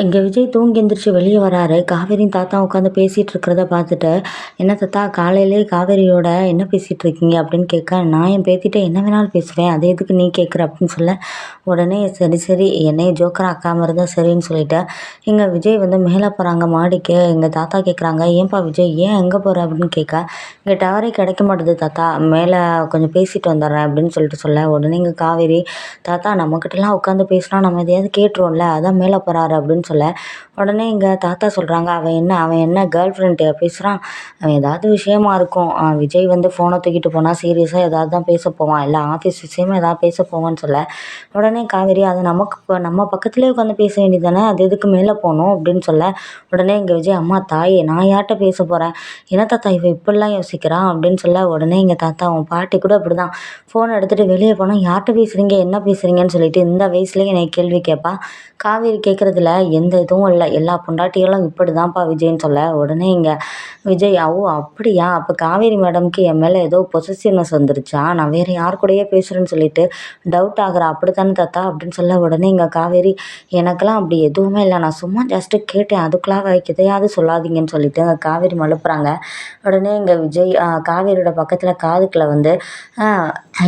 இங்கே விஜய் தூங்கி எந்திரிச்சு வெளியே வராரு. காவேரியும் தாத்தா உட்காந்து பேசிகிட்டு இருக்கிறத பார்த்துட்டு என்ன தாத்தா காலையிலே காவேரியோட என்ன பேசிகிட்டு இருக்கீங்க அப்படின்னு கேட்க நான் என் பேத்திட்ட என்ன வேணாலும் பேசுவேன். அது எதுக்கு நீ கேட்குற? அப்படின்னு சொல்ல உடனே சரி சரி. என்னைய ஜோக்கர் ஆக்காமல் இருந்தால் சரின்னு சொல்லிட்டு இங்கே விஜய் வந்து மேலே போகிறாங்க மாடிக்கு. எங்கள் தாத்தா கேட்குறாங்க ஏன்பா விஜய் ஏன் எங்கே போகிற அப்படின்னு கேட்க இங்கே டவரே கிடைக்க மாட்டுது தாத்தா. மேலே கொஞ்சம் பேசிட்டு வந்துடுறேன். அப்படின்னு சொல்லிட்டு சொல்ல உடனே இங்கே காவேரி தாத்தா நம்மக்கிட்டலாம் உட்காந்து பேசினா நம்ம எதையாவது கேட்டுருவோம்ல. அதான் மேலே போகிறாரு அப்படின்னு சொல்ல. உடனே எங்கள் தாத்தா சொல்கிறாங்க அவன் என்ன அவன் என்ன கேர்ள் ஃப்ரெண்ட்டு பேசுகிறான் அவன் ஏதாவது விஷயமா இருக்கும். விஜய் வந்து ஃபோனை தூக்கிட்டு போனால் சீரியஸாக ஏதாவது தான் பேச போவான். இல்லை ஆஃபீஸ் விஷயமா ஏதாவது பேச போவான்னு சொல்ல. உடனே காவேரி அது நமக்கு இப்போ நம்ம பக்கத்துலேயே உட்காந்து பேச வேண்டியது தானே அது எதுக்கு மேலே போகணும்? அப்படின்னு சொல்ல. உடனே எங்கள் விஜய் அம்மா தாயே நான் யார்கிட்ட பேச போகிறேன் என்ன தாத்தா இவன் இப்படிலாம் யோசிக்கிறான்? அப்படின்னு சொல்ல. உடனே எங்கள் தாத்தா அவன் பாட்டி கூட அப்படி தான் ஃபோன் எடுத்துகிட்டு வெளியே போனால் யார்கிட்ட பேசுகிறீங்க என்ன பேசுகிறீங்கன்னு சொல்லிட்டு இந்த வயசுலேயே என்னை கேள்வி கேட்பா காவேரி கேட்குறதுல எந்த இதுவும் இல்லை. எல்லா பொண்டாட்டிகளும் இப்படி தான்ப்பா விஜய்ன்னு சொல்ல. உடனே இங்கே விஜய் ஓ அப்படியா? அப்போ காவேரி மேடம்க்கு என் மேலே ஏதோ பொசசிவ்னஸ் வந்துருச்சா? நான் வேறு யார் கூடயே பேசுகிறேன்னு சொல்லிட்டு டவுட் ஆகுறா? அப்படித்தானே தாத்தா? அப்படின்னு சொல்ல உடனே இங்கே காவேரி எனக்கெல்லாம் அப்படி எதுவுமே இல்லை. நான் சும்மா ஜஸ்ட்டு கேட்டேன். அதுக்குள்ளாக எதையாவது சொல்லாதீங்கன்னு சொல்லிட்டு அங்கே காவேரி மழுப்புறாங்க. உடனே இங்கே விஜய் காவேரியோட பக்கத்தில் காதுக்குள்ள வந்து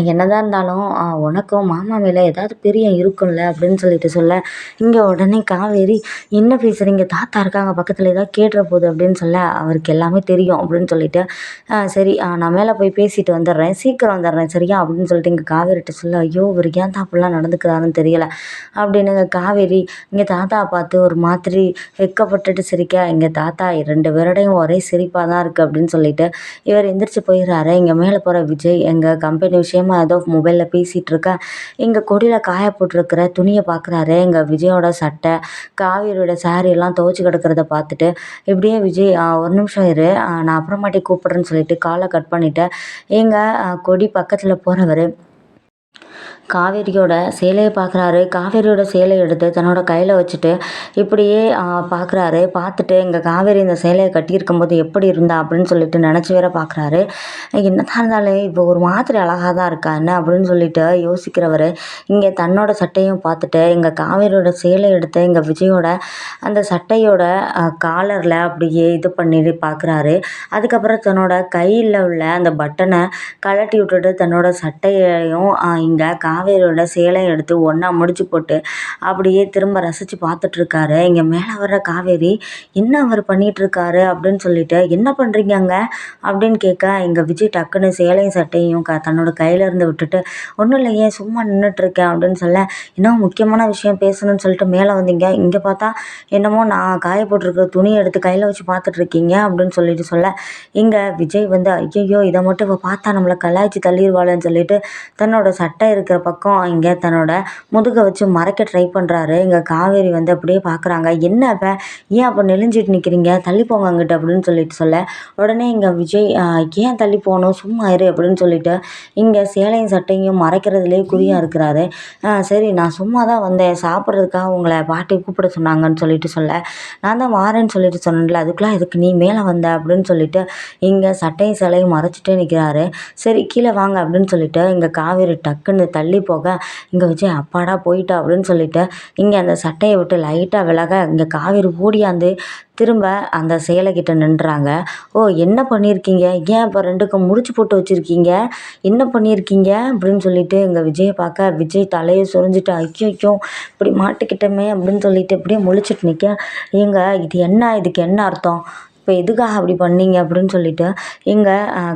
என்னதான் இருந்தாலும் உனக்கும் மாமா மேலே ஏதாவது பிரியம் இருக்கும்ல அப்படின்னு சொல்லிட்டு சொல்ல இங்கே உடனே காவேரி என்ன பேசுகிறீங்க தாத்தா இருக்காங்க பக்கத்தில் ஏதாவது கேட்டுற போகுது அப்படின்னு சொல்ல அவருக்கு எல்லாமே தெரியும் அப்படின்னு சொல்லிட்டு சரி நான் மேலே போய் பேசிட்டு வந்துடுறேன் சீக்கிரம் வந்துடுறேன் சரியா? அப்படின்னு சொல்லிட்டு இங்கே காவேரிட்ட சொல்ல ஐயோ இவர் ஏன் அப்படிலாம் நடந்துக்கிறாருன்னு தெரியல அப்படின்னுங்க காவேரி இங்கே தாத்தா பார்த்து ஒரு மாதிரி வெக்கப்பட்டுட்டு சிரிக்க இங்கே தாத்தா ரெண்டு பேரோடையும் ஒரே சிரிப்பாக தான் இருக்குது அப்படின்னு சொல்லிட்டு இவர் எந்திரிச்சு போயிடுறாரு இங்கே மேலே போகிற விஜய் எங்கள் கம்பெனி விஷயம் ஏதோ மொபைலில் பேசிகிட்டு இருக்க இங்கே கொடியில் காய போட்டிருக்கிற துணியை பார்க்குறாரு எங்கள் விஜயோட சட்டை காவேரியோட சாரீ எல்லாம் துவச்சி கிடக்கிறத பார்த்துட்டு இப்படியே விஜய் ஒரு நிமிஷம் இரு. நான் அப்புறமாட்டி கூப்பிட்றேன்னு சொல்லிட்டு காலை கட் பண்ணிவிட்டேன் எங்கள் கொடி பக்கத்தில் போகிறவர் காவேரியோட சேலையை பார்க்குறாரு. காவேரியோட சேலையை எடுத்து தன்னோட கையில் வச்சுட்டு இப்படியே பார்க்குறாரு. பார்த்துட்டு இங்கே காவேரி இந்த சேலையை கட்டியிருக்கும்போது எப்படி இருந்தா அப்படின்னு சொல்லிட்டு நினச்சி வேற பார்க்குறாரு. என்னதான் இருந்தாலும் இப்போ ஒரு மாதிரி அழகாக தான் இருக்கா என்ன அப்படின்னு சொல்லிட்டு யோசிக்கிறவர் இங்கே தன்னோட சட்டையும் பார்த்துட்டு எங்கள் காவேரியோட சேலை எடுத்து எங்கள் விஜயோட அந்த சட்டையோட காலரில் அப்படியே இது பண்ணிட்டு பார்க்குறாரு. அதுக்கப்புறம் தன்னோட கையில் உள்ள அந்த பட்டனை கழட்டி விட்டுட்டு தன்னோட சட்டையையும் இங்கே கா காவேரியோட சேலை எடுத்து ஒன்றா முடிச்சு போட்டு அப்படியே திரும்ப ரசித்து பார்த்துட்ருக்காரு. இங்கே மேலே வர்ற காவேரி என்ன அவர் பண்ணிகிட்ருக்காரு அப்படின்னு சொல்லிட்டு என்ன பண்ணுறீங்க அங்கே அப்படின்னு கேட்க இங்கே விஜய் டக்குன்னு சேலையும் சட்டையும் க தன்னோட கையில் இருந்து விட்டுட்டு ஒன்றும் இல்லையே சும்மா நின்றுட்டுருக்கேன் அப்படின்னு சொல்ல இன்னும் முக்கியமான விஷயம் பேசணும்னு சொல்லிட்டு மேலே வந்தீங்க. இங்கே பார்த்தா என்னமோ நான் காய போட்டிருக்கிற துணியை எடுத்து கையில் வச்சு பார்த்துட்ருக்கீங்க அப்படின்னு சொல்லிட்டு சொல்ல இங்கே விஜய் வந்து ஐயோ இதை மட்டும் இப்போ பார்த்தா நம்மளை கலாய்ச்சி தள்ளிடுவாளன்னு சொல்லிட்டு தன்னோட சட்டை இருக்கிற பக்கம் இங்கே தன்னோட முதுகை வச்சு மறைக்க ட்ரை பண்ணுறாரு இங்கே காவேரி வந்து அப்படியே பார்க்குறாங்க என்ன அப்போ? ஏன் அப்போ நெளிஞ்சிட்டு நிற்கிறீங்க தள்ளி போங்க அங்கிட்ட அப்படின்னு சொல்லிட்டு சொல்ல. உடனே இங்கே விஜய் ஏன் தள்ளி போகணும்? சும்மா இரு அப்படின்னு சொல்லிட்டு இங்கே சேலையும் சட்டையும் மறைக்கிறதுலேயே குறியாக இருக்கிறாரு. சரி நான் சும்மா தான் வந்தேன். சாப்பிட்றதுக்காக உங்களை பாட்டி கூப்பிட சொன்னாங்கன்னு சொல்லிட்டு சொல்ல. நான் தான் வாரேன்னு சொல்லிட்டு சொன்னேன்ல. அதுக்குலாம் இதுக்கு நீ மேலே வந்த? அப்படின்னு சொல்லிட்டு இங்கே சட்டையும் சேலையும் மறைச்சிட்டே நிற்கிறாரு சரி கீழே வாங்க அப்படின்னு சொல்லிட்டு இங்கே காவேரி டக்குன்னு தள்ளி தள்ளி போக இங்கே விஜய் அப்பாடா போயிட்டா அப்படின்னு சொல்லிட்டு இங்கே அந்த சட்டையை விட்டு லைட்டாக விலக இங்கே காவேரி ஓடியாந்து திரும்ப அந்த சேலைக்கிட்ட நின்றாங்க. ஓ என்ன பண்ணியிருக்கீங்க ஏன் இப்போ ரெண்டுக்கும் முடிச்சு போட்டு வச்சுருக்கீங்க? என்ன பண்ணியிருக்கீங்க அப்படின்னு சொல்லிட்டு இங்கே விஜயை பார்க்க விஜய் தலையை சொரிஞ்சிட்டு ஐயோ இப்படி மாட்டிக்கிட்டோமே அப்படின்னு சொல்லிட்டு இப்படியே முழிச்சிட்டு நிற்க ஏங்க இது என்ன? இதுக்கு என்ன அர்த்தம்? இப்போ எதுக்காக அப்படி பண்ணீங்க அப்படின்னு சொல்லிட்டு இங்கே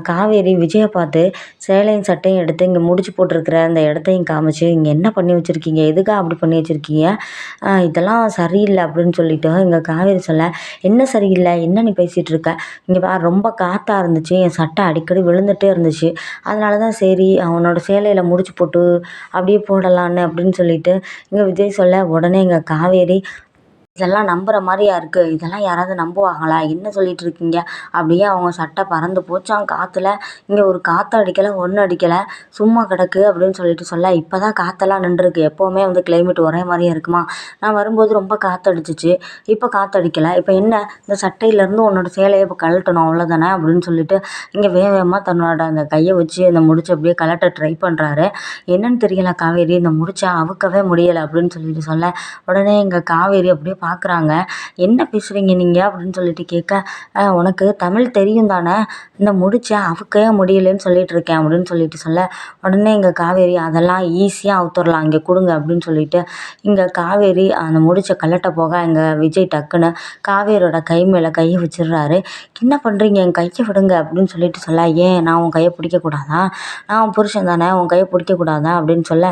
காவேரி விஜயை பார்த்து சேலையும் சட்டையும் எடுத்து இங்கே முடிச்சு போட்டிருக்கிற அந்த இடத்தையும் காமிச்சு இங்கே என்ன பண்ணி வச்சுருக்கீங்க? எதுக்காக அப்படி பண்ணி வச்சுருக்கீங்க? இதெல்லாம் சரியில்லை அப்படின்னு சொல்லிட்டு இங்கே காவேரி சொல்ல என்ன சரியில்லை? என்ன நீ பேசிகிட்டு இருக்க? இங்கே பா ரொம்ப காற்றாக இருந்துச்சு. என் சட்டை அடிக்கடி விழுந்துகிட்டே இருந்துச்சு. அதனால தான் சரி அவனோட சேலையில் முடிச்சு போட்டு அப்படியே போடலான்னு அப்படின்னு சொல்லிட்டு இங்கே விஜய் சொல்ல உடனே இங்கே காவேரி இதெல்லாம் நம்புகிற மாதிரியா இருக்குது இதெல்லாம் யாராவது நம்புவாங்களா? என்ன சொல்லிகிட்டு இருக்கீங்க? அப்படியே அவங்க சட்டை பறந்து போச்சாம் காற்றுல இங்கே ஒரு காற்று அடிக்கலை ஒன்றும் அடிக்கலை. சும்மா கிடக்கு அப்படின்னு சொல்லிட்டு சொல்ல இப்போ தான் காற்றெல்லாம் நின்றுருக்கு. எப்போவுமே வந்து கிளைமேட் ஒரே மாதிரியே இருக்குமா? நான் வரும்போது ரொம்ப காற்று அடிச்சிச்சு இப்போ காற்று அடிக்கலை இப்போ என்ன? இந்த சட்டையிலேருந்து உன்னோட சேலையை இப்போ கழட்டணும் அவ்வளோதானே அப்படின்னு சொல்லிட்டு இங்கே வேக வேகமாக தன்னோட அந்த கையை வச்சு அந்த முடிச்சு அப்படியே கழட்ட ட்ரை பண்ணுறாரு என்னன்னு தெரியல காவேரி. இந்த முடிச்சை அவுக்கவே முடியலை அப்படின்னு சொல்லிட்டு சொல்ல உடனே இங்கே காவேரி அப்படியே பார்க்குறாங்க என்ன பேசுகிறீங்க நீங்கள் அப்படின்னு சொல்லிட்டு கேட்க உனக்கு தமிழ் தெரியும் தானே? இந்த முடித்தேன் அவுக்கே முடியலன்னு சொல்லிட்டு இருக்கேன் அப்படின்னு சொல்லிட்டு சொல்ல உடனே இங்கே காவேரி அதெல்லாம் ஈஸியாக அவுத்துடலாம் இங்கே கொடுங்க அப்படின்னு சொல்லிட்டு இங்கே காவேரி அந்த முடிச்ச கல்லட்டை போக இங்கே விஜய் டக்குன்னு காவேரியோட கை மேலே கையை வச்சிடுறாரு என்ன பண்ணுறீங்க என் கையை விடுங்க அப்படின்னு சொல்லிட்டு சொல்ல ஏன் நான் உன் கையை பிடிக்கக்கூடாதா நான் உன் புருஷன் தானே உன் கையை பிடிக்கக்கூடாதா அப்படின்னு சொல்ல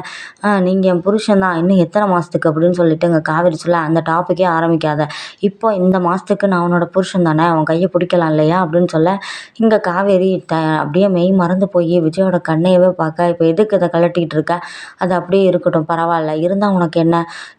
நீங்கள் என் புருஷன் தான் இன்னும் எத்தனை மாதத்துக்கு அப்படின்னு சொல்லிட்டு இங்கே காவேரி சொல்ல அந்த டாப்பிக்கே ஆரம்பிக்காத. இப்போ இந்த மாதத்துக்கு நான் அவனோட புருஷன் தானே அவன் கையை பிடிக்கலாம் இல்லையா அப்படின்னு சொல்ல இங்கே காவேரி த அப்படியே மெய் மறந்து போய் விஜயோட கண்ணையவே பார்க்க இப்போ எதுக்கு இதை கழட்டிகிட்டு இருக்க? அது அப்படியே இருக்கட்டும் பரவாயில்ல. இருந்தால் உனக்கு என்ன?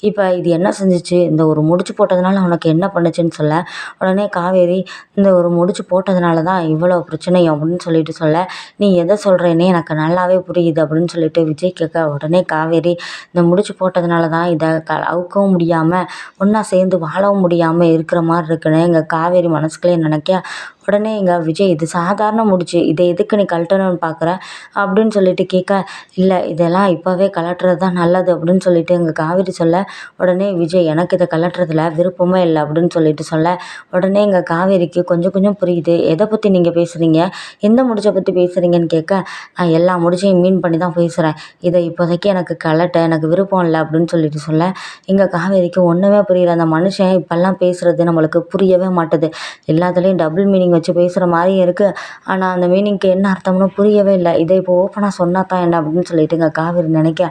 இப்போ இது என்ன செஞ்சிச்சு? இந்த ஒரு முடிச்சு போட்டதுனால உனக்கு என்ன பண்ணுச்சுன்னு சொல்ல. உடனே காவேரி இந்த ஒரு முடிச்சு போட்டதுனால தான் இவ்வளோ பிரச்சனையும் அப்படின்னு சொல்லிட்டு சொல்ல நீ எதை சொல்கிறேனே எனக்கு நல்லாவே புரியுது அப்படின்னு சொல்லிட்டு விஜய் கேட்க உடனே காவேரி இந்த முடிச்சு போட்டதுனால தான் இதை க அவுக்கவும் முடியாமல் ஒன்றா சேர்ந்து வாழவும் முடியாமல் இருக்கிற மாதிரி இருக்குன்னு எங்கள் காவேரி மனசுக்குள்ளே நினைக்க உடனே இங்கே விஜய் இது சாதாரண முடிச்சு இதை எதுக்கு நீ கழட்டணும்னு பார்க்குற அப்படின்னு சொல்லிட்டு கேட்க இல்லை இதெல்லாம் இப்போவே கழட்டுறது தான் நல்லது அப்படின்னு சொல்லிட்டு எங்கள் காவேரி சொல்ல உடனே விஜய் எனக்கு இதை கழட்டுறதுல விருப்பமே இல்லை அப்படின்னு சொல்லிட்டு சொல்ல உடனே எங்கள் காவேரிக்கு கொஞ்சம் கொஞ்சம் புரியுது எதை பற்றி நீங்கள் பேசுகிறீங்க எந்த முடிச்சை பற்றி பேசுகிறீங்கன்னு கேட்க நான் எல்லா முடிச்சையும் மீன் பண்ணி தான் பேசுகிறேன் இதை இப்போதைக்கு எனக்கு கழட்ட எனக்கு விருப்பம் இல்லை அப்படின்னு சொல்லிட்டு சொல்ல எங்கள் காவேரிக்கு ஒன்றுமே புரியல அந்த மனுஷன் இப்போல்லாம் பேசுகிறது நம்மளுக்கு புரியவே மாட்டுது. எல்லாத்துலேயும் டபுள் மீனிங் மீனிங் வச்சு பேசுகிற மாதிரியும் இருக்குது ஆனால் அந்த மீனிங்க்கு என்ன அர்த்தம்னு புரியவே இல்லை. இதை இப்போ ஓப்பனாக சொன்னால் தான் என்ன அப்படின்னு சொல்லிட்டு இங்கே காவேரி நினைக்க.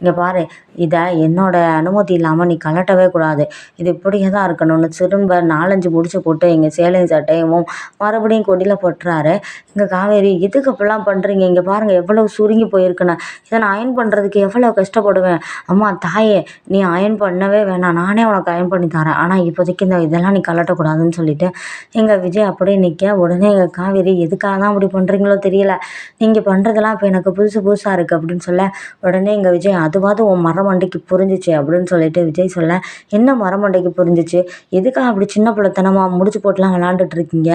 இங்கே பாரு இதை என்னோடய அனுமதி இல்லாமல் நீ கழட்டவே கூடாது. இது இப்படியே தான் இருக்கணும்னு திரும்ப நாலஞ்சு முடிச்சு போட்டு எங்கள் சேலையும் சட்டையும் மறுபடியும் கொடியில் போட்டுறாரு. இங்கே காவேரி எதுக்கு அப்படிலாம் பண்ணுறீங்க இங்கே பாருங்கள் எவ்வளோ சுருங்கி போயிருக்குன்னு. இதை நான் அயன் பண்ணுறதுக்கு எவ்வளோ கஷ்டப்படுவேன்? அம்மா தாயே நீ அயன் பண்ணவே வேணாம். நானே உனக்கு அயன் பண்ணி தரேன். ஆனால் இப்போதைக்கு இந்த இதெல்லாம் நீ கழட்டக்கூடாதுன்னு சொல்லிட்டு எங்கள் விஜய் அப்படியே நிற்க உடனே எங்கள் காவேரி எதுக்காக தான் அப்படி பண்ணுறீங்களோ தெரியல. நீங்கள் பண்ணுறதெல்லாம் இப்போ எனக்கு புதுசு புதுசாக இருக்குது அப்படின்னு சொல்ல உடனே எங்கள் விஜய் அதுவாவது உன் மரமண்டைக்கு புரிஞ்சிச்சு அப்படின்னு சொல்லிட்டு விஜய் சொல்ல என்ன மரமண்டைக்கு புரிஞ்சிச்சு? எதுக்காக அப்படி சின்ன பிள்ளைத்தனமாக முடிச்சு போட்டுலாம் விளாண்டுட்டு இருக்கீங்க?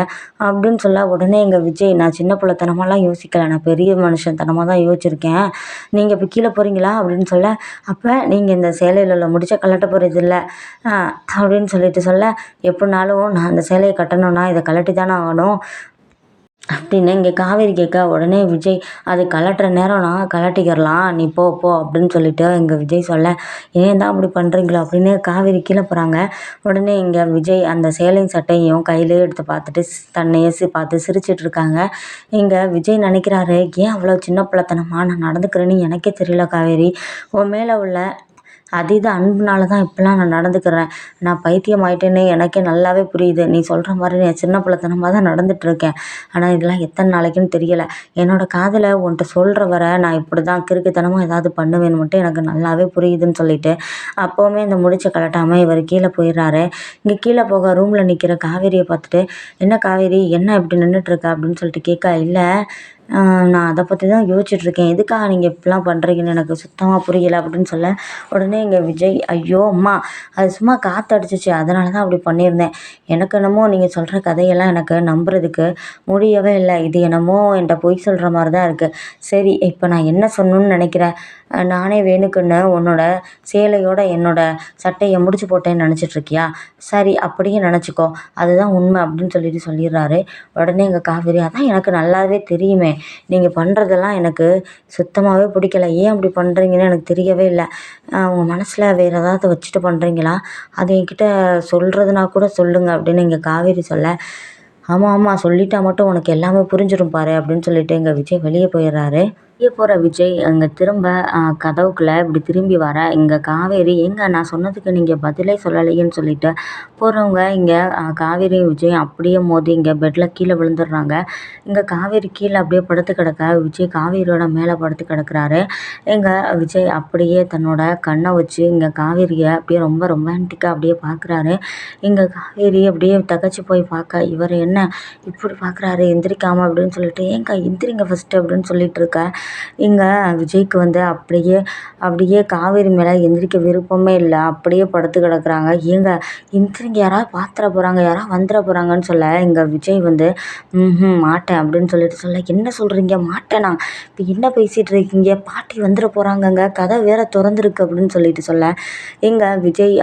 அப்படின்னு சொல்ல உடனே எங்கள் விஜய் நான் சின்ன பிள்ளைத்தனமாலாம் யோசிக்கலை. நான் பெரிய மனுஷன்தனமாக தான் யோசிச்சிருக்கேன். நீங்கள் இப்போ கீழே போகிறீங்களா அப்படின்னு சொல்ல அப்போ நீங்கள் இந்த சேலையில் உள்ள முடிச்ச கழட்ட போகிறது இல்லை அப்படின்னு சொல்லிட்டு சொல்ல எப்படினாலும் நான் அந்த சேலையை கட்டணும்னா இதை கழட்டி தானே ஆகணும் அப்படின்னு இங்கே காவேரி கேட்க உடனே விஜய் அது கலட்டுற நேரம் நான் கலட்டிக்கிறலாம். நீ போ போ. அப்படின்னு சொல்லிட்டு இங்கே விஜய் சொல்ல ஏன் தான் அப்படி பண்ணுறீங்களோ அப்படின்னு காவேரி கீழே போகிறாங்க உடனே இங்கே விஜய் அந்த சேலையும் சட்டையும் கையிலே எடுத்து பார்த்துட்டு தன்னையே சி பார்த்து சிரிச்சிட்டு இருக்காங்க. இங்கே விஜய் நினைக்கிறாரு ஏன் அவ்வளோ சின்ன பிள்ளைத்தனமாக நான் நடந்துக்கிறேன்னு எனக்கே தெரியல காவேரி. உன் மேலே உள்ள அதீத அன்புனால தான் இப்படிலாம் நான் நடந்துக்கிறேன். நான் பைத்தியம் ஆயிட்டேன்னு எனக்கே நல்லாவே புரியுது. நீ சொல்கிற மாதிரி நான் சின்ன பிள்ளைத்தனமாக தான் நடந்துகிட்ருக்கேன் ஆனால் இதெல்லாம் எத்தனை நாளைக்குன்னு தெரியலை. என்னோடய காதலை உன்கிட்ட சொல்கிற வரை நான் இப்படி தான் கிறுக்குத்தனமாக ஏதாவது பண்ணுவேன்னு மட்டும் எனக்கு நல்லாவே புரியுதுன்னு சொல்லிட்டு அப்போவுமே இந்த முடிச்சை கலட்டாமல் இவர் கீழே போயிடுறாரு. இங்கே கீழே போக ரூமில் நிற்கிற காவேரியை பார்த்துட்டு என்ன காவேரி? என்ன இப்படி நின்றுட்டுருக்க அப்படின்னு சொல்லிட்டு கேட்க இல்லை நான் அதை பற்றி தான் யோசிச்சுட்ருக்கேன். எதுக்காக நீங்கள் இப்படிலாம் பண்ணுறீங்கன்னு எனக்கு சுத்தமாக புரியலை அப்படின்னு சொல்ல உடனே இங்கே விஜய் ஐயோ அம்மா அது சும்மா காற்றடிச்சிச்சு அதனால தான் அப்படி பண்ணியிருந்தேன். எனக்கு என்னமோ நீங்கள் சொல்கிற கதையெல்லாம் எனக்கு நம்புறதுக்கு முடியவே இல்லை. இது என்னமோ என்கிட்ட பொய் சொல்கிற மாதிரி தான் இருக்குது சரி இப்போ நான் என்ன சொல்லணுன்னு நினைக்கிறேன் நானே வேணுக்குன்னு உன்னோட சேலையோட என்னோட சட்டையை முடிச்சு போட்டேன்னு நினச்சிட்ருக்கியா சரி அப்படியே நினச்சிக்கோ. அதுதான் உண்மை அப்படின்னு சொல்லிட்டு சொல்லிடுறாரு. உடனே எங்கள் காவேரி அதான் எனக்கு நல்லாவே தெரியுமே. நீங்கள் பண்ணுறதெல்லாம் எனக்கு சுத்தமாகவே பிடிக்கல. ஏன் அப்படி பண்ணுறீங்கன்னு எனக்கு தெரியவே இல்லை. உங்கள் மனசில் வேறு ஏதாவது வச்சுட்டு பண்ணுறீங்களா அது என்கிட்ட சொல்கிறதுனா கூட சொல்லுங்கள் அப்படின்னு எங்கள் காவேரி சொல்ல ஆமாம் ஆமாம் சொல்லிட்டா மட்டும் உனக்கு எல்லாமே புரிஞ்சிடும் பாரு அப்படின்னு சொல்லிட்டு எங்கள் விஜய் வெளியே போயிடுறாரு. வெளியே போகிற விஜய் அங்கே திரும்ப கதவுக்குள்ளே இப்படி திரும்பி வர இங்கே காவேரி ஏங்க நான் சொன்னதுக்கு நீங்கள் பதிலே சொல்லலையேன்னு சொல்லிட்டு போகிறவங்க இங்கே காவேரி விஜய் அப்படியே மோதி இங்கே பெட்டில் கீழே விழுந்துடுறாங்க. இங்கே காவேரி கீழே அப்படியே படுத்து கிடக்க விஜய் காவேரியோட மேலே படுத்து கிடக்குறாரு. எங்கள் விஜய் அப்படியே தன்னோட கண்ணை வச்சு இங்கே காவேரியை அப்படியே ரொம்ப ரொமான்டிக்காக அப்படியே பார்க்குறாரு இங்கே காவேரி அப்படியே தகச்சு போய் பார்க்க இவர் என்ன இப்படி பார்க்குறாரு எந்திரிக்காமல் அப்படின்னு சொல்லிட்டு ஏங்க எந்திரிங்க ஃபஸ்ட்டு அப்படின்னு சொல்லிட்டு இருக்க. இங்கே விஜய்க்கு வந்து அப்படியே அப்படியே காவேரி மேலே எந்திரிக்க விருப்பமே இல்லை. அப்படியே படுத்து கிடக்குறாங்க. ஏங்க எந்திரிங்க யாராவது பாத்திர போகிறாங்க யாராவது வந்துட போகிறாங்கன்னு சொல்ல இங்கே விஜய் வந்து ம் மாட்டேன் அப்படின்னு சொல்லிட்டு சொல்ல என்ன சொல்கிறீங்க மாட்டேனா இப்போ என்ன பேசிகிட்டு இருக்கீங்க? பாட்டி வந்துட போகிறாங்கங்க கதை வேற திறந்துருக்கு அப்படின்னு சொல்லிட்டு சொல்ல இங்கே விஜய்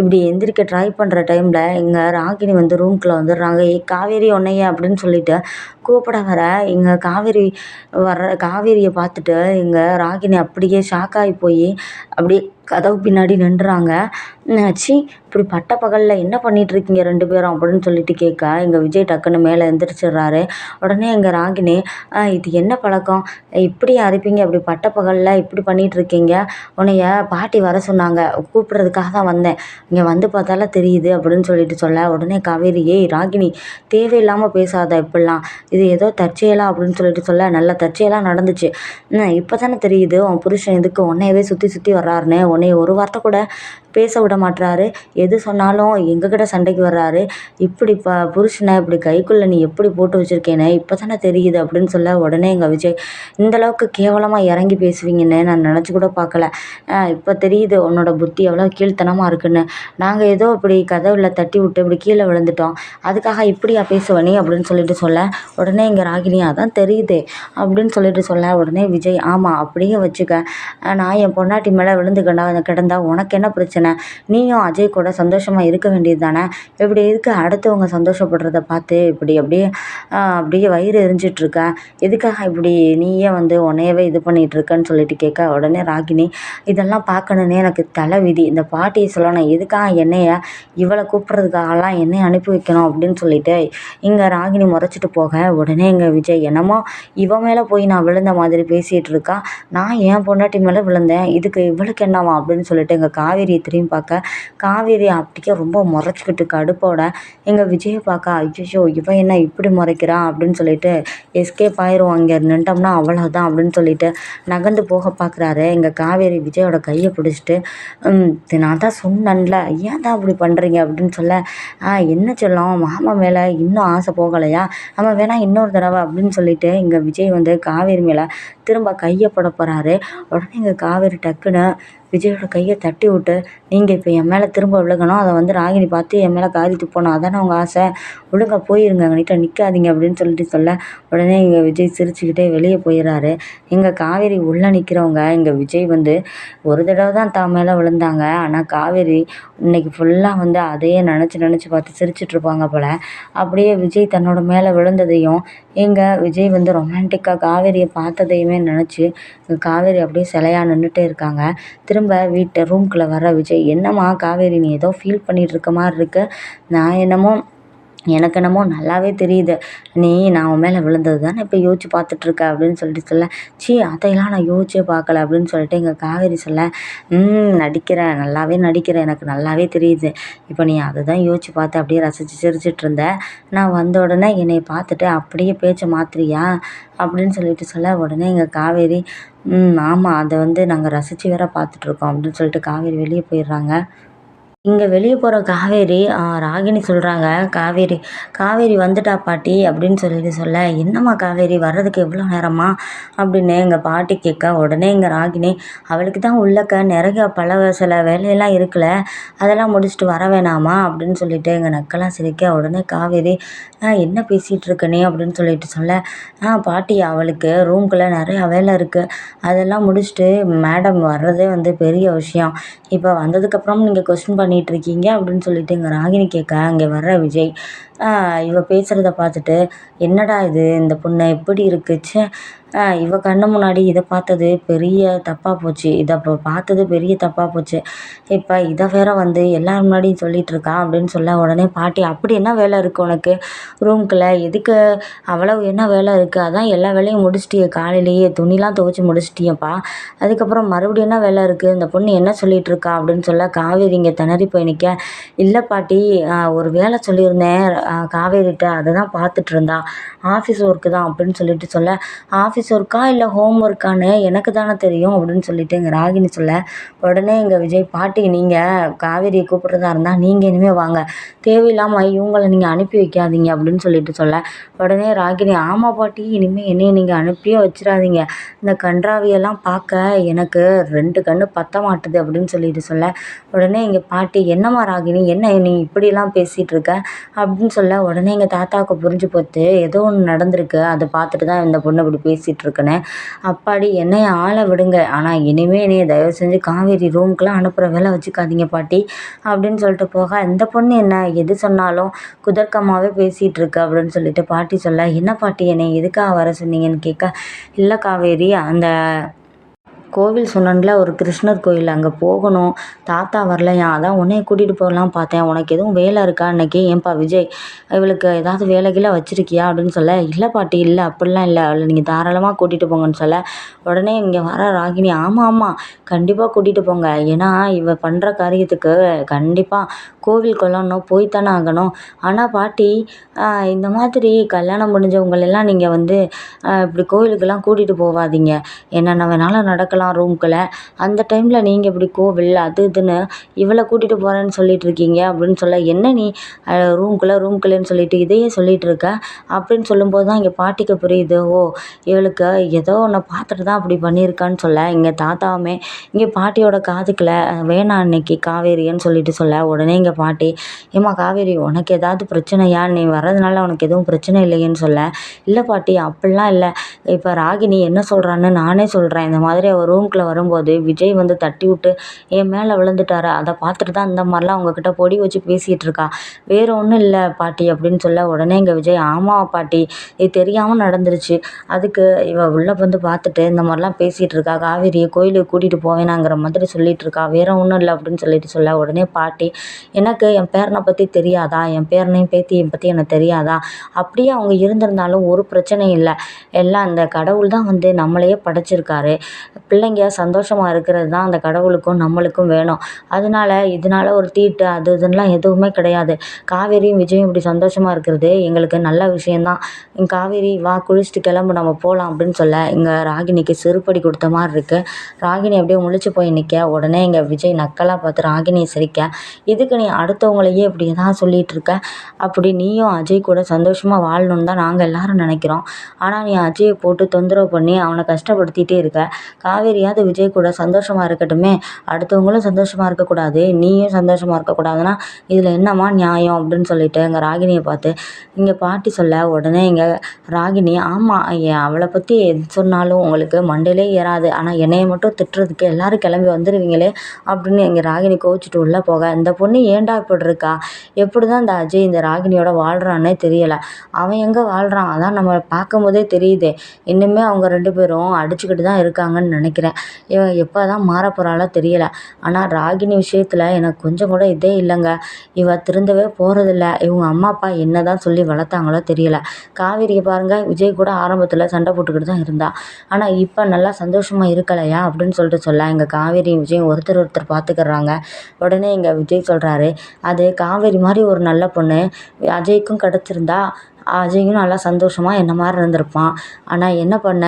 இப்படி எந்திரிக்க ட்ரை பண்ணுற டைமில் இங்கே ராகினி வந்து ரூம்குள்ளே வந்துடுறாங்க. ஏ காவேரி ஒன்னையே அப்படின்னு சொல்லிட்டு கூப்பிட வர இங்கே காவேரி வர்ற காவேரியை பார்த்துட்டு இங்கே ராகினி அப்படியே ஷாக்காகி போய் அப்படியே கதவு பின்னாடி நின்றுறாங்க ச்சீ இப்படி பட்ட பகலில் என்ன பண்ணிகிட்ருக்கீங்க ரெண்டு பேரும் அப்படின்னு சொல்லிட்டு கேட்க எங்கள் விஜய் டக்குன்னு மேலே எந்திரிச்சிடுறாரு. உடனே இங்கே ராகினி இது என்ன பழக்கம்? இப்படி அரைப்பீங்க அப்படி பட்ட பகலில் இப்படி பண்ணிகிட்ருக்கீங்க உன்னைய பாட்டி வர சொன்னாங்க கூப்பிட்றதுக்காக தான் வந்தேன். இங்கே வந்து பார்த்தால தெரியுது அப்படின்னு சொல்லிட்டு சொல்ல உடனே காவேரி ஏய் ராகினி தேவையில்லாமல் பேசாத இப்படிலாம். இது ஏதோ தற்செயலாக அப்படின்னு சொல்லிட்டு சொல்ல நல்ல தற்செயலாக நடந்துச்சு. இப்போ தானே தெரியுது உன் புருஷன் எதுக்கு உன்னையவே சுற்றி சுற்றி வர்றாருன்னு. உன்னை ஒரு வார்த்தை கூட பேச விட மாட்றாரு. எது சொன்னாலும் எங்கக்கிட்ட சண்டைக்கு வர்றாரு. இப்படி ப புருஷனை இப்படி கைக்குள்ளே நீ எப்படி போட்டு வச்சுருக்கேனே இப்போ தானே தெரியுது அப்படின்னு சொல்ல உடனே எங்கள் விஜய் இந்தளவுக்கு கேவலமாக இறங்கி பேசுவீங்கன்னு நான் நினச்சி கூட பார்க்கல. இப்போ தெரியுது உன்னோட புத்தி எவ்வளோ கீழ்த்தனமாக இருக்குன்னு. நாங்கள் ஏதோ இப்படி கதவில் தட்டி விட்டு இப்படி கீழே விழுந்துட்டோம். அதுக்காக இப்படியா பேசுவ நீ அப்படின்னு சொல்லிட்டு சொல்ல உடனே இங்கே ராகினி அதான் தெரியுது அப்படின்னு சொல்லிட்டு சொல்ல உடனே விஜய் ஆமாம் அப்படியே வச்சுக்க. நான் என் பொண்டாட்டி மேலே விழுந்து கிடந்தா கிடந்தா உனக்கு என்ன பிரச்சனை? பிரச்சனை. நீயும் அஜய் கூட சந்தோஷமாக இருக்க வேண்டியது தானே? இப்படி இருக்க அடுத்தவங்க சந்தோஷப்படுறத பார்த்து இப்படி அப்படியே அப்படியே வயிறு எரிஞ்சிட்ருக்க எதுக்காக இப்படி நீயே வந்து உன்னையவே இது பண்ணிகிட்ருக்கன்னு சொல்லிட்டு கேட்க உடனே ராகினி இதெல்லாம் பார்க்கணுன்னே எனக்கு தலை விதி. இந்த பாட்டியை சொல்லணும். எதுக்காக என்னைய இவளை கூப்பிட்றதுக்காகலாம் என்னையை அனுப்பி வைக்கணும்? அப்படின்னு சொல்லிட்டு இங்கே ராகினி முறைச்சிட்டு போக உடனே இங்கே விஜய் என்னமோ இவன் மேலே போய் நான் விழுந்த மாதிரி பேசிகிட்டு இருக்கா. நான் என் பொண்டாட்டி மேலே விழுந்தேன். இதுக்கு இவளுக்கு என்னவா அப்படின்னு சொல்லிட்டு எங்கள் காவேரி திரும்பி பார்க்க. காவேரி அப்படியே ரொம்ப முறைச்சிக்கிட்டு கடுப்போட எங்கள் விஜயை பார்க்க ஐயோ இவன் என்ன இப்படி முறைக்கிறான் அப்படின்னு சொல்லிட்டு எஸ்கேப் ஆயிரும் அங்கே நின்ட்டோம்னா அவ்வளோதான் அப்படின்னு சொல்லிட்டு நகர்ந்து போக பார்க்குறாரு. எங்கள் காவேரி விஜயோட கையை பிடிச்சிட்டு நான் தான் சொன்னேன்ல ஏன் தான் அப்படி பண்ணுறீங்க அப்படின்னு சொல்ல என்ன சொல்லும் மாமா மேலே இன்னும் ஆசை போகலையா? நம்ம வேணால் இன்னொரு தடவை அப்படின்னு சொல்லிட்டு இங்கே விஜய் வந்து காவேரி மேலே திரும்ப கையை போட போகிறாரு உடனே இங்கே காவேரி டக்குன்னு விஜயோட கையை தட்டி விட்டு நீங்கள் இப்போ என் மேலே திரும்ப விழுகணும். அதை வந்து ராகினி பார்த்து என் மேலே காதி துப்பணும். அதானே அவங்க ஆசை? ஒழுங்கா போயிருங்க. எங்கள்கிட்ட நிற்காதீங்க அப்படின்னு சொல்லிட்டு சொல்ல உடனே இங்கே விஜய் சிரிச்சுக்கிட்டே வெளியே போயிடுறாரு இங்கே காவேரி உள்ளே நிற்கிறவங்க இங்கே விஜய் வந்து ஒரு தடவை தான் தான் மேலே விழுந்தாங்க. ஆனால் காவேரி இன்னைக்கு ஃபுல்லாக வந்து அதையே நினச்சி நினச்சி பார்த்து சிரிச்சிட்ருப்பாங்க போல். அப்படியே விஜய் தன்னோட மேலே விழுந்ததையும் இங்கே விஜய் வந்து ரொமான்டிக்காக காவேரியை பார்த்ததையுமே நினச்சி காவேரி அப்படியே சிலையா நின்றுட்டே இருக்காங்க. திரும்ப வீட்டு ரூம்குள்ளே வர விஜய் என்னம்மா காவேரி நீ ஏதோ ஃபீல் பண்ணிகிட்டு இருக்க மாதிரி இருக்குது நான் என்னமோ எனக்கு என்னமோ நல்லாவே தெரியுது. நீ நான் உன் மேலே விழுந்தது தானே இப்போ யோசிச்சு பார்த்துட்ருக்க அப்படின்னு சொல்லிட்டு சொல்ல சீ அதையெல்லாம் நான் யோசிச்சே பார்க்கல. அப்படின்னு சொல்லிட்டு எங்கள் காவேரி சொல்ல ம் நடிக்கிறேன் நல்லாவே நடிக்கிறேன் எனக்கு நல்லாவே தெரியுது. இப்போ நீ அதை தான் யோசிச்சு பார்த்து அப்படியே ரசித்து சிரிச்சிட்டு இருந்த. நான் வந்த உடனே என்னை பார்த்துட்டு அப்படியே பேச்சை மாத்திரியா அப்படின்னு சொல்லிட்டு சொல்ல உடனே எங்கள் காவேரி ம் ஆமாம் அதை வந்து நாங்கள் ரசித்து வேற பார்த்துட்ருக்கோம் அப்படின்னு சொல்லிட்டு காவேரி வெளியே போயிடுறாங்க. இங்கே வெளியே போகிற காவேரி ராகினி சொல்கிறாங்க காவேரி காவேரி வந்துட்டா பாட்டி அப்படின்னு சொல்லிட்டு சொல்ல என்னம்மா காவேரி வர்றதுக்கு எவ்வளோ நேரமா? அப்படின்னு எங்கள் பாட்டி கேட்க உடனே எங்கள் ராகினி அவளுக்கு தான் உள்ளக்க நிறைய பல சில வேலையெல்லாம் இருக்குல்ல அதெல்லாம் முடிச்சுட்டு வர வேணாமா? அப்படின்னு சொல்லிட்டு எங்கள் நக்கெல்லாம் சிரிக்க உடனே காவேரி என்ன பேசிகிட்டு இருக்க நீ? அப்படின்னு சொல்லிட்டு சொல்ல ஆ பாட்டி அவளுக்கு ரூம்குள்ளே நிறையா வேலை இருக்குது அதெல்லாம் முடிச்சுட்டு மேடம் வர்றதே வந்து பெரிய விஷயம். இப்போ வந்ததுக்கப்புறம் நீங்கள் கொஸ்டின் பண்ணிகிட்ருக்கீங்க அப்படின்னு சொல்லிட்டு இங்கே ராகினி கேட்க அங்கே வர்ற விஜய் இவள் பேசுகிறத பார்த்துட்டு என்னடா இது? இந்த பொண்ணு எப்படி இருக்கு? ச்சே. இவ கண்ணு முன்னாடி இதை பார்த்தது பெரிய தப்பாக போச்சு. இதை இப்போ பார்த்தது பெரிய தப்பாக போச்சு. இப்போ இதை வேற வந்து எல்லார் முன்னாடியும் சொல்லிகிட்டு இருக்கா? அப்படின்னு சொல்ல உடனே பாட்டி அப்படி என்ன வேலை இருக்குது உனக்கு? ரூம்குள்ளே எதுக்கு அவ்வளவு என்ன வேலை இருக்குது அதான் எல்லா வேலையும் முடிச்சிட்டியே காலையிலேயே துணிலாம் துவைச்சி முடிச்சிட்டியப்பா. அதுக்கப்புறம் மறுபடியும் என்ன வேலை இருக்குது இந்த பொண்ணு என்ன சொல்லிகிட்டு இருக்கா? அப்படின்னு சொல்ல காவேரி இங்கே திணறி போய் நிற்க இல்லை பாட்டி. ஒரு வேலை சொல்லியிருந்தேன். காவேரிகிட்ட அதை தான் பார்த்துட்டு இருந்தா ஆஃபீஸ் ஒர்க்கு தான் அப்படின்னு சொல்லிட்டு சொல்ல ஆஃபீஸ் ஒர்க்கா இல்லை ஹோம் ஒர்க்கான்னு எனக்கு தானே தெரியும் அப்படின்னு சொல்லிட்டு எங்கள் ராகினி சொல்ல உடனே எங்கள் விஜய் பாட்டி நீங்கள் காவேரியை கூப்பிட்றதா இருந்தால் நீங்கள் இனிமேல் வாங்க. தேவையில்லாமல் இவங்களை நீங்கள் அனுப்பி வைக்காதீங்க அப்படின்னு சொல்லிட்டு சொல்ல உடனே ராகினி ஆமாம் பாட்டி இனிமேல் என்னையை நீங்கள் அனுப்பியே வச்சிடாதீங்க. இந்த கன்றாவியெல்லாம் பார்க்க எனக்கு ரெண்டு கண்ணு பத்த மாட்டுது அப்படின்னு சொல்லிட்டு சொல்ல உடனே எங்கள் பாட்டி என்னம்மா ராகினி என்ன நீ இப்படிலாம் பேசிகிட்டு இருக்க அப்படின்னு சொல்ல உடனே எங்கள் தாத்தாவுக்கு புரிஞ்சு போத்து ஏதோ ஒன்று நடந்திருக்கு அதை பார்த்துட்டு தான் இந்த பொண்ணு இப்படி பேசிகிட்டு இருக்குன்னு. அப்பாடி என்னைய ஆளை விடுங்க. ஆனால் இனிமேல் என்னைய தயவு செஞ்சு காவேரி ரூம்க்குலாம் அனுப்புகிற வேலை வச்சுக்காதீங்க பாட்டி அப்படின்னு சொல்லிட்டு போக இந்த பொண்ணு என்ன எது சொன்னாலும் குதர்க்கமாகவே பேசிகிட்டு இருக்கு அப்படின்னு சொல்லிட்டு பாட்டி சொல்ல என்ன பாட்டி என்னை எதுக்காக வர சொன்னீங்கன்னு கேட்க இல்லை காவேரி அந்த கோவில் சொன்னேன்ல ஒரு கிருஷ்ணர் கோயில் அங்கே போகணும். தாத்தா வரலையா? அதான் உன்னைய கூட்டிகிட்டு போகலாம் பார்த்தேன். உனக்கு எதுவும் வேலை இருக்கா அன்னைக்கு? ஏன்பா விஜய் இவளுக்கு ஏதாவது வேலைகீலை வச்சுருக்கியா அப்படின்னு சொல்ல இல்லை பாட்டி இல்லை அப்படிலாம் இல்லை. அவளை நீங்கள் தாராளமாக கூட்டிகிட்டு போங்கன்னு சொல்ல. உடனே இங்கே வர ராகினி ஆமாம் ஆமாம் கண்டிப்பாக கூட்டிகிட்டு போங்க. ஏன்னா இவ பண்ணுற காரியத்துக்கு கண்டிப்பாக கோவில் கொள்ளணும் போய் தானே ஆகணும். ஆனால் பாட்டி இந்த மாதிரி கல்யாணம் முடிஞ்சவங்களெல்லாம் நீங்கள் வந்து இப்படி கோவிலுக்கெல்லாம் கூட்டிகிட்டு போகாதீங்க என்னென்ன வேணாலும் நடக்கலாம். இருக்கலாம் ரூம்குள்ளே அந்த டைமில் நீங்கள் இப்படி கோவில் அது இதுன்னு இவளை கூட்டிகிட்டு போகிறேன்னு சொல்லிட்டு இருக்கீங்க அப்படின்னு சொல்ல என்ன நீ ரூம்குள்ளே ரூம்குள்ளேன்னு சொல்லிட்டு இதையே சொல்லிகிட்ருக்க அப்படின்னு சொல்லும்போது தான் இங்கே பாட்டிக்கு புரியுது ஓ இவளுக்கு ஏதோ ஒன்று பார்த்துட்டு தான் அப்படி பண்ணியிருக்கான்னு சொல்ல இங்கே தாத்தாவுமே இங்கே பாட்டியோட காதுக்குள்ள வேணாம் இன்னைக்கு காவேரின்னு சொல்லிட்டு சொல்ல உடனே இங்கே பாட்டி ஏம்மா காவேரி உனக்கு ஏதாவது பிரச்சனையா? நீ வர்றதுனால உனக்கு எதுவும் பிரச்சனை இல்லையேன்னு சொல்ல. இல்லை பாட்டி அப்படிலாம் இல்லை. இப்போ ராகினி என்ன சொல்கிறான்னு நானே சொல்கிறேன் இந்த மாதிரி அவர் ரூம்குள்ளே வரும்போது விஜய் வந்து தட்டி விட்டு என் மேலே விழுந்துட்டாரு? அதை பார்த்துட்டு தான் இந்த மாதிரிலாம் அவங்கக்கிட்ட பொடி வச்சு பேசிகிட்டு இருக்கா? வேறு ஒன்றும் இல்லை பாட்டி அப்படின்னு சொல்ல உடனே இங்கே விஜய் ஆமாம் பாட்டி இது தெரியாமல் நடந்துருச்சு. அதுக்கு இவ உள்ளே வந்து பார்த்துட்டு இந்த மாதிரிலாம் பேசிகிட்டு இருக்கா? காவேரியை கோயிலுக்கு கூட்டிகிட்டு போவேனாங்கிற மாதிரி சொல்லிகிட்டு இருக்கா? வேறு ஒன்றும் இல்லை அப்படின்னு சொல்லிட்டு சொல்ல உடனே பாட்டி எனக்கு என் பேரனை பற்றி தெரியாதா? என் பேரனையும் என் பற்றி எனக்கு தெரியாதா? அப்படியே அவங்க இருந்திருந்தாலும் ஒரு பிரச்சனையும் இல்லை. எல்லாம் அந்த கடவுள் தான் வந்து நம்மளையே படைச்சிருக்காரு. பிள்ளைங்க சந்தோஷமாக இருக்கிறது தான் அந்த கடவுளுக்கும் நம்மளுக்கும் வேணும். அதனால இதனால ஒரு தீட்டு அது இதுலாம் எதுவுமே கிடையாது. காவேரியும் விஜயும் இப்படி சந்தோஷமாக இருக்கிறது எங்களுக்கு நல்ல விஷயந்தான் காவேரி வா குளிச்சுட்டு கிளம்பு நம்ம போகலாம் அப்படின்னு சொல்ல இங்கே ராகினிக்கு செருப்படி கொடுத்த மாதிரி இருக்குது ராகினி அப்படியே முழிச்சு போய் நிற்க உடனே இங்கே விஜய் நக்கலாக பார்த்து ராகினியை சிரிக்க. இதுக்கு நீ அடுத்தவங்களையே இப்படி தான் சொல்லிகிட்டு இருக்க? அப்படி நீயும் அஜய் கூட சந்தோஷமாக வாழணும்னு தான் நாங்கள் எல்லோரும் நினைக்கிறோம். ஆனால் நீ அஜயை போட்டு தொந்தரவு பண்ணி அவனை கஷ்டப்படுத்திகிட்டே இருக்க. காவேரியாவது விஜய் கூட சந்தோஷமாக இருக்கட்டுமே அடுத்தவங்களும் சந்தோஷமாக இருக்கக்கூடாது நீயும் சந்தோஷமாக இருக்கக்கூடாதுன்னா இதில் என்னம்மா நியாயம் அப்படின்னு சொல்லிட்டு எங்கள் ராகினியை பார்த்து இங்கே பாட்டி சொல்ல உடனே இங்கே ராகினி ஆமாம் அவளை பற்றி எது சொன்னாலும் உங்களுக்கு மண்டையிலே ஏறாது. ஆனால் என்னையை மட்டும் திட்டுறதுக்கு எல்லோரும் கிளம்பி வந்துடுவீங்களே அப்படின்னு எங்கள் ராகினி கோவிச்சிட்டு உள்ளே போக இந்த பொண்ணு ஏன்டா இப்படி இருக்கா? எப்படி தான் இந்த அஜய் இந்த ராகினியோட வாழ்கிறான்னே தெரியலை. அவன் எங்கே வாழ்கிறான் அதான் நம்ம பார்க்கும்போதே தெரியுது. இன்னுமே அவங்க ரெண்டு பேரும் அடிச்சுக்கிட்டு தான் இருக்காங்கன்னு நினைக்கிறேன். இவ எப்போ தான் மாறப்போகிறாளோ தெரியலை. ஆனால் ராகினி விஷயத்தில் எனக்கு கொஞ்சம் கூட இதே இல்லைங்க. இவ திருந்தவே போகிறதில்ல இவங்க அம்மா அப்பா என்ன தான் சொல்லி வளர்த்தாங்களோ தெரியல. காவேரியை பாருங்கள் விஜய் கூட ஆரம்பத்தில் சண்டை போட்டுக்கிட்டு தான் இருந்தா. ஆனால் இப்போ நல்லா சந்தோஷமாக இருக்கலையா அப்படின்னு சொல்லிட்டு சொல்ல எங்கள் காவேரி விஜய் ஒருத்தர் ஒருத்தர் பார்த்துக்கிறாங்க உடனே எங்கள் விஜய் சொல்கிறாரு அது காவேரி மாதிரி ஒரு நல்ல பொண்ணு. அஜய்க்கும் கிடச்சிருந்தா அஜயும் நல்லா சந்தோஷமாக என்ன மாதிரி இருந்திருப்பான். ஆனால் என்ன பண்ண?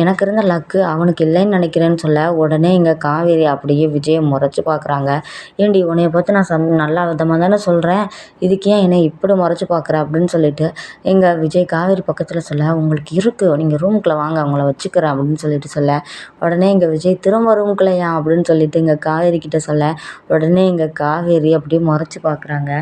எனக்கு இருந்த லக்கு அவனுக்கு இல்லைன்னு நினைக்கிறேன்னு சொல்ல உடனே இங்கே காவேரி அப்படியே விஜயை முறைச்சி பார்க்குறாங்க. ஏன்டி உன்னைய பார்த்து நான் சந் நல்லா விதமாக தானே சொல்கிறேன் இதுக்கு ஏன் என்னை இப்படி முறைச்சி பார்க்குற அப்படின்னு சொல்லிட்டு எங்கள் விஜய் காவேரி பக்கத்தில் சொல்ல உங்களுக்கு இருக்குது நீங்கள் ரூமுக்குள்ளே வாங்க அவங்கள வச்சுக்கிறேன் அப்படின்னு சொல்லிட்டு சொல்ல. உடனே எங்கள் விஜய் திரும்ப ரூமுக்குள்ளையா அப்படின்னு சொல்லிட்டு இங்கே காவேரி கிட்ட சொல்ல. உடனே இங்கே காவேரி அப்படியே முறைச்சி பார்க்குறாங்க.